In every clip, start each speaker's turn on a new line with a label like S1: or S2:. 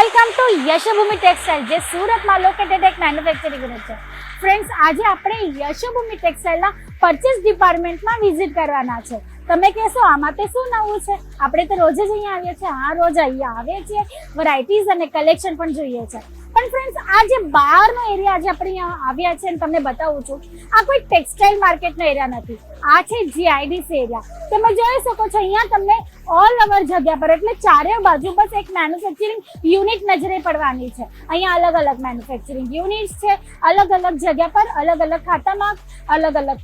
S1: Welcome to યશભૂમિ textile જે સુરતમાં located એક મેન્યુફેક્ચરિંગ યુનિટ છે. ફ્રેન્ડ્સ આજે આપણે યશભૂમિ ટેક્સટાઇલના પરચેસ ડિપાર્ટમેન્ટમાં વિઝિટ કરવાના છે. તમે કહેશો, આમાં તે શું નવું છે? આપણે તો રોજ જ અહીંયા આવીએ છીએ. હા, રોજ અહીંયા આવીએ છીએ. વરાયટીઝ અને કલેક્શન પણ જોઈએ છે. પણ ફ્રેન્ડ્સ આ જે બહારનો એરિયા આજે આપણે અહીંયા આવ્યા છે અને તમને બતાવું છું, આ કોઈ ટેક્સટાઇલ માર્કેટનો એરિયા નથી. આ છે જીઆઈડીસી એરિયા તમે જોઈ શકો છો, અહીંયા તમને ઓલ ઓવર જગ્યા પર. એટલે ચારે બાજુ બસ એક મેન્યુફેક્ચરિંગ યુનિટ નજરે પડવાની છે. અહીંયા અલગ અલગ મેન્યુફેક્ચરિંગ યુનિટ્સ છે. અલગ અલગ જગ્યા પર અલગ અલગ ખાતામાં, અલગ અલગ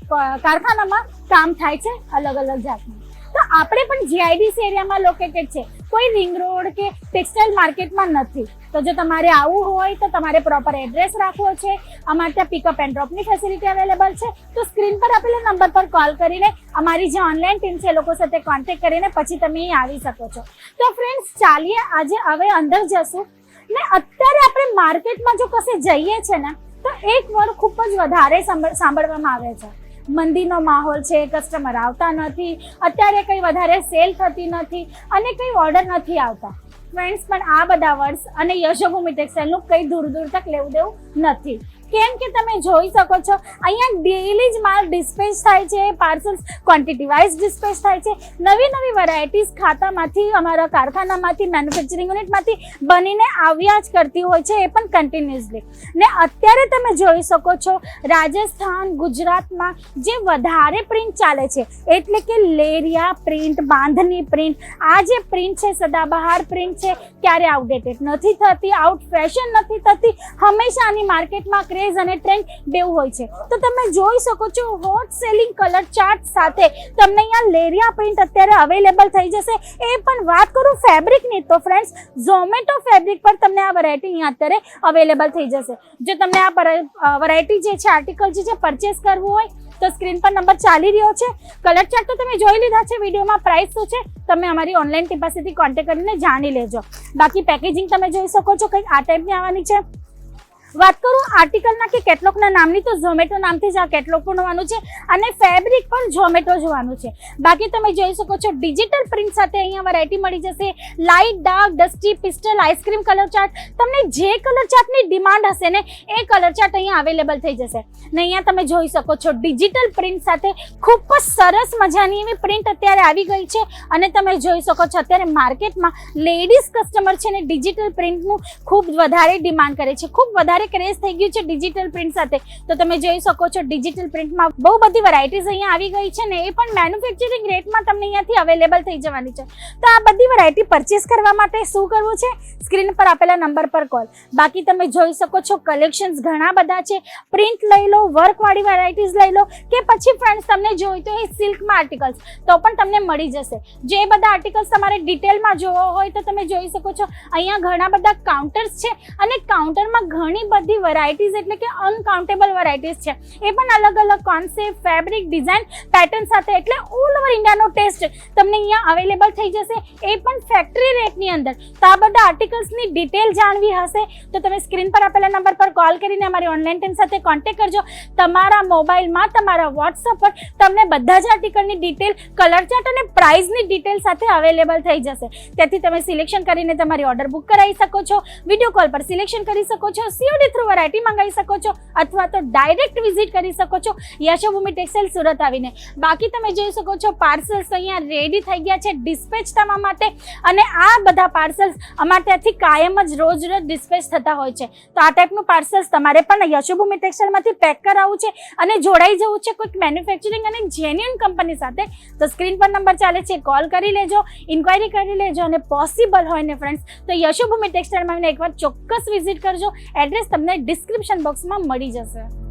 S1: કારખાનામાં કામ થાય છે. અલગ અલગ જાતનું. તો આપણે પણ જીઆઈડીસી એરિયામાં લોકેટેડ છે. કોઈ રિંગ રોડ કે ટેક્સટાઇલ માર્કેટમાં નથી. તો જો તમારે આવવું હોય તો તમારે પ્રોપર એડ્રેસ રાખવો છે. અમારે ત્યાં પિકઅપ એન્ડ ડ્રોપની ફેસિલિટી અવેલેબલ છે. તો સ્ક્રીન પર આપેલા નંબર પર કોલ કરીને અમારી જે ઓનલાઈન ટીમ છે એ લોકો સાથે કોન્ટેક્ટ કરીને પછી તમે અહીં આવી શકો છો. તો ફ્રેન્ડ્સ ચાલીએ. આજે હવે અંદર જશું. ને અત્યારે આપણે માર્કેટમાં જો કશે જઈએ છે ને, તો એક વર્ડ ખૂબ જ વધારે સાંભળ- સાંભળવામાં આવે છે. મંદીનો માહોલ છે કસ્ટમર આવતા નથી, અત્યારે કંઈ વધારે સેલ થતી નથી અને કંઈ ઓર્ડર નથી આવતા. ફ્રેન્ડ્સ પણ આ બધા વર્ષ અને યશોભૂમિ ટેક્સટાઇલનું કંઈ દૂર દૂર તક લેવું દેવું નથી. કેમ કે તમે જોઈ શકો છો, અહીંયા ડેલી જ માલ ડિસ્પેચ થાય છે પાર્સલ્સ ક્વોન્ટિટી વાઇઝ ડિસ્પેચ થાય છે. નવી નવી વેરાયટીઝ ખાતામાંથી, અમારા કારખાનામાંથી મેન્યુફેક્ચરિંગ યુનિટમાંથી બનીને આવ્યા જ કરતી હોય છે, એ પણ કન્ટિન્યુઅસલી ને અત્યારે તમે જોઈ શકો છો, રાજસ્થાન, ગુજરાતમાં જે વધારે પ્રિન્ટ ચાલે છે, એટલે કે લેરિયા પ્રિન્ટ બાંધની પ્રિન્ટ આ જે પ્રિન્ટ છે, સદાબહાર પ્રિન્ટ છે, ક્યારે આઉટડેટેડ નથી થતી આઉટ ફેશન નથી થતી હંમેશા આની માર્કેટમાં ક્રેઝ અને ટ્રેન્ડ બેવું હોય છે. તો તમે જોઈ શકો છો હોટ સેલિંગ કલર ચાર્ટ સાથે તમને અહીંયા લેરિયા પ્રિન્ટ અત્યારે અવેલેબલ થઈ જશે. એ પણ વાત કરું ફેબ્રિકની તો ફ્રેન્ડ્સ ઝોમેટો ફેબ્રિક પર તમને આ વેરાયટી અહીંયા અત્યારે અવેલેબલ થઈ જશે. જો તમને આ વેરાયટી જે છે આર્ટિકલ જે છે પરચેસ કરવું હોય, તો સ્ક્રીન પર નંબર ચાલી રહ્યો છે. કલર ચાર્ટ તો તમે જોઈ લીધા છે, વિડીયોમાં પ્રાઇસ શું છે, તમે અમારી ઓનલાઈન ટીમ પાસેથી કોન્ટેક્ટ કરીને જાણી લેજો. બાકી પેકેજિંગ તમે જોઈ શકો છો, કંઈક આ ટાઈપની આવવાની છે. વાત કરું આર્ટિકલના કે કેટલોકના નામની, તો ઝોમેટો નામથી જ આ કેટલોક બનવાનું છે અને ફેબ્રિક પણ ઝોમેટો જોવાનું છે. બાકી તમે જોઈ શકો છો ડિજિટલ પ્રિન્ટ સાથે અહીંયા વેરાયટી મળી જશે. Light dark dusty pastel ice cream colour chart તમને જે કલર ચાર્ટની ડિમાન્ડ હશે ને, એ કલર ચાર્ટ અહીંયા અવેલેબલ થઈ જશે. ને અહીંયા તમે જોઈ શકો છો ડિજિટલ પ્રિન્ટ સાથે ખૂબ જ સરસ મજાની એવી પ્રિન્ટ અત્યારે આવી ગઈ છે. અને તમે જોઈ શકો છો, અત્યારે માર્કેટમાં લેડીઝ કસ્ટમર છે ને ડિજિટલ પ્રિન્ટનું ખૂબ વધારે ડિમાન્ડ કરે છે. ખૂબ વધારે ક્રેઝ થઈ ગયું છે ડિજિટલ પ્રિન્ટ સાથે. તો તમે જોઈ શકો છો ડિજિટલ પ્રિન્ટમાં બહુ બધી વેરાયટીઝ અહીંયા આવી ગઈ છે ને એ પણ મેન્યુફેક્ચરિંગ રેટમાં તમને અહીંયાથી અવેલેબલ થઈ જવાની છે. તો આ બધી વેરાયટી પરચેસ કરવા માટે શું કરવું છે? સ્ક્રીન પર આપેલા નંબર પર કોલ બાકી તમે જોઈ શકો છો કલેક્શન્સ ઘણા બધા છે. પ્રિન્ટ લઈ લો વર્કવાળી વેરાયટીઝ લઈ લો કે પછી ફ્રેન્ડ્સ તમને જોઈતો હોય સિલ્કમાં આર્ટિકલ્સ તો પણ તમને મળી જશે. જે બધા આર્ટિકલ્સ તમારે ડિટેલમાં જોવો હોય તો તમે જોઈ શકો છો. અહીંયા ઘણા બધા કાઉન્ટર્સ છે અને કાઉન્ટરમાં ઘણી બધી વેરાયટીઝ એટલે કે અનકાઉન્ટેબલ વેરાયટીઝ છે. એ પણ અલગ અલગ કોન્સેપ્ટ ફેબ્રિક ડિઝાઇન પેટર્ન સાથે એટલે ઓલ ઓવર ઇન્ડિયાનો ટેસ્ટ તમને અહીંયા અવેલેબલ થઈ જશે. એ પણ ફેક્ટરી રેટની અંદર. તો આ બધા આર્ટિકલ્સની ડિટેલ જાણવી હશે. તો તમે સ્ક્રીન પર આપેલા નંબર પર કોલ કરીને અમારી ઓનલાઈન ટીમ સાથે કોન્ટેક્ટ કરજો. તમારા મોબાઈલમાં તમારા વોટ્સઅપ પર તમને બધા જ આર્ટિકલની ડિટેલ કલર ચાર્ટ અને પ્રાઇઝની ડિટેલ સાથે અવેલેબલ થઈ જશે. તેથી તમે સિલેક્શન કરીને તમારી ઓર્ડર બુક કરાવી શકો છો. વીડિયો કોલ પર સિલેક્શન કરી શકો છો. સીઓડી થ્રુ વેરાયટી મંગાવી શકો છો અથવા તો ડાયરેક્ટ વિઝિટ કરી શકો છો યશોભૂમિ ટેક્સટાઇલ સુરત આવીને. બાકી તમે જોઈ શકો છો પાર્સલ્સ અહીંયા રેડી થઈ ગયા છે ડિસ્પેચ થવા માટે અને આ બધા પાર્સલ્સ અમારે ત્યાંથી કાયમ જ રોજ રોજ ડિસ્પેચ થતા હોય છે. તો આ ટાઈપનું પાર્સલ્સ તમારે પણ યશોભૂમિ ટેક્સટાઇલમાંથી પેક કરાવવું છે અને જોડાઈ જવું છે કોઈક મેન્યુફેક્ચરિંગ અને જેન્યુન કંપની સાથે. તો સ્ક્રીન પર નંબર ચાલે છે કોલ કરી લેજો ઇન્ક્વાયરી કરી લેજો અને પોસિબલ હોય ને ફ્રેન્ડ્સ તો યશોભૂમિ ટેક્સટાઇલમાં એકવાર ચોક્કસ વિઝિટ કરજો. એડ્રેસ તમને ડિસ્ક્રિપ્શન બોક્સમાં મળી જશે.